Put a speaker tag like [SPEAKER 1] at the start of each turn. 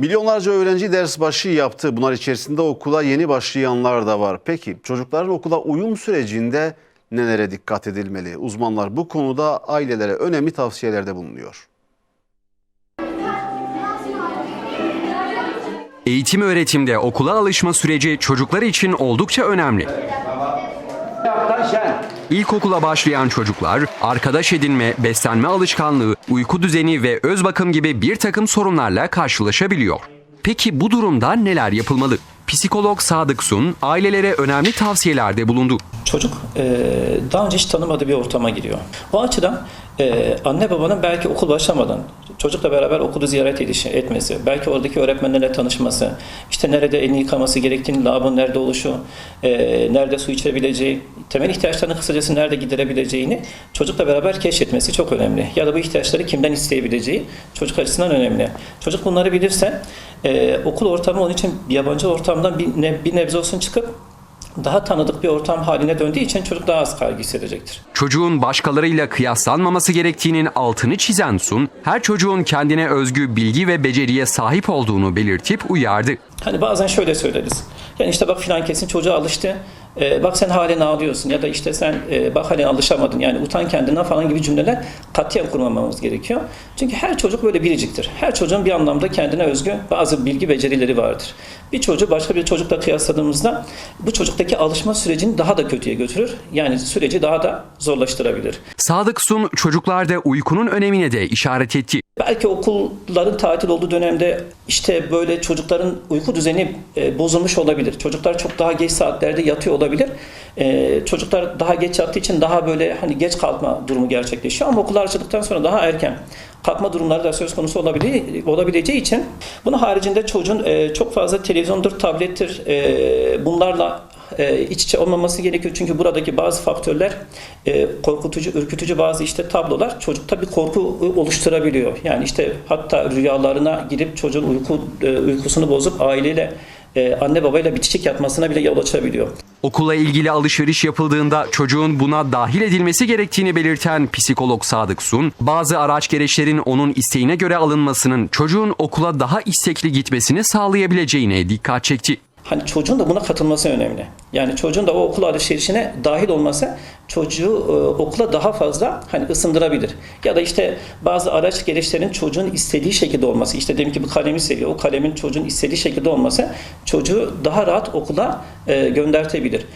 [SPEAKER 1] Milyonlarca öğrenci ders başı yaptı. Bunlar içerisinde okula yeni başlayanlar da var. Peki çocukların okula uyum sürecinde nelere dikkat edilmeli? Uzmanlar bu konuda ailelere önemli tavsiyelerde bulunuyor.
[SPEAKER 2] Eğitim öğretimde okula alışma süreci çocuklar için oldukça önemli. İlkokula başlayan çocuklar arkadaş edinme, beslenme alışkanlığı, uyku düzeni ve öz bakım gibi bir takım sorunlarla karşılaşabiliyor. Peki bu durumda neler yapılmalı? Psikolog Sadık Sun ailelere önemli tavsiyelerde bulundu.
[SPEAKER 3] Çocuk e, daha önce hiç tanımadığı bir ortama giriyor. Bu açıdan e, anne babanın belki okul başlamadan çocukla beraber okulu ziyaret edişi, etmesi, belki oradaki öğretmenlerle tanışması, işte nerede elini yıkaması gerektiğini, lavabonun nerede oluşu, e, nerede su içebileceği, temel ihtiyaçlarını kısacası nerede giderebileceğini çocukla beraber keşfetmesi çok önemli. Ya da bu ihtiyaçları kimden isteyebileceği çocuk açısından önemli. Çocuk bunları bilirse e, okul ortamı onun için yabancı ortamdan bir, ne, bir nebze olsun çıkıp daha tanıdık bir ortam haline döndüğü için çocuk daha az kaygı hissedecektir.
[SPEAKER 2] Çocuğun başkalarıyla kıyaslanmaması gerektiğinin altını çizen Sun, her çocuğun kendine özgü bilgi ve beceriye sahip olduğunu belirtip uyardı.
[SPEAKER 3] Hani bazen şöyle söyleriz. Yani işte bak filan kesin çocuğa alıştı. Ee, bak sen halen ağlıyorsun ya da işte sen e, bak halen alışamadın yani utan kendinden falan gibi cümleler katiyen kurmamamız gerekiyor. Çünkü her çocuk böyle biriciktir. Her çocuğun bir anlamda kendine özgü bazı bilgi becerileri vardır. Bir çocuğu başka bir çocukla kıyasladığımızda bu çocuktaki alışma sürecini daha da kötüye götürür. Yani süreci daha da zorlaştırabilir.
[SPEAKER 2] Sadık Sun çocuklarda uykunun önemine de işaret etti.
[SPEAKER 3] Belki okulların tatil olduğu dönemde işte böyle çocukların uyku düzeni e, bozulmuş olabilir. Çocuklar çok daha geç saatlerde yatıyor olabilir. E, çocuklar daha geç yattığı için daha böyle hani geç kalkma durumu gerçekleşiyor. Ama okullar açıldıktan sonra daha erken kalkma durumları da söz konusu olabile, olabileceği için bunun haricinde çocuğun e, çok fazla televizyondur, tablettir e, bunlarla e, iç içe olmaması gerekiyor. Çünkü buradaki bazı faktörler e, korkutucu, ürkütücü bazı işte tablolar çocukta bir korku oluşturabiliyor. Yani işte hatta rüyalarına girip çocuğun uyku e, uykusunu bozup aileyle e, anne babayla bitişik yatmasına bile yol açabiliyor.
[SPEAKER 2] Okula ilgili alışveriş yapıldığında çocuğun buna dahil edilmesi gerektiğini belirten psikolog Sadık Sun, bazı araç gereçlerin onun isteğine göre alınmasının çocuğun okula daha istekli gitmesini sağlayabileceğine dikkat çekti.
[SPEAKER 3] Hani çocuğun da buna katılması önemli. Yani çocuğun da o okul alışverişine dahil olması çocuğu e, okula daha fazla hani ısındırabilir. Ya da işte bazı araç gereçlerin çocuğun istediği şekilde olması. İşte demin ki bir kalemi seviyor. O kalemin çocuğun istediği şekilde olması çocuğu daha rahat okula e, göndertebilir.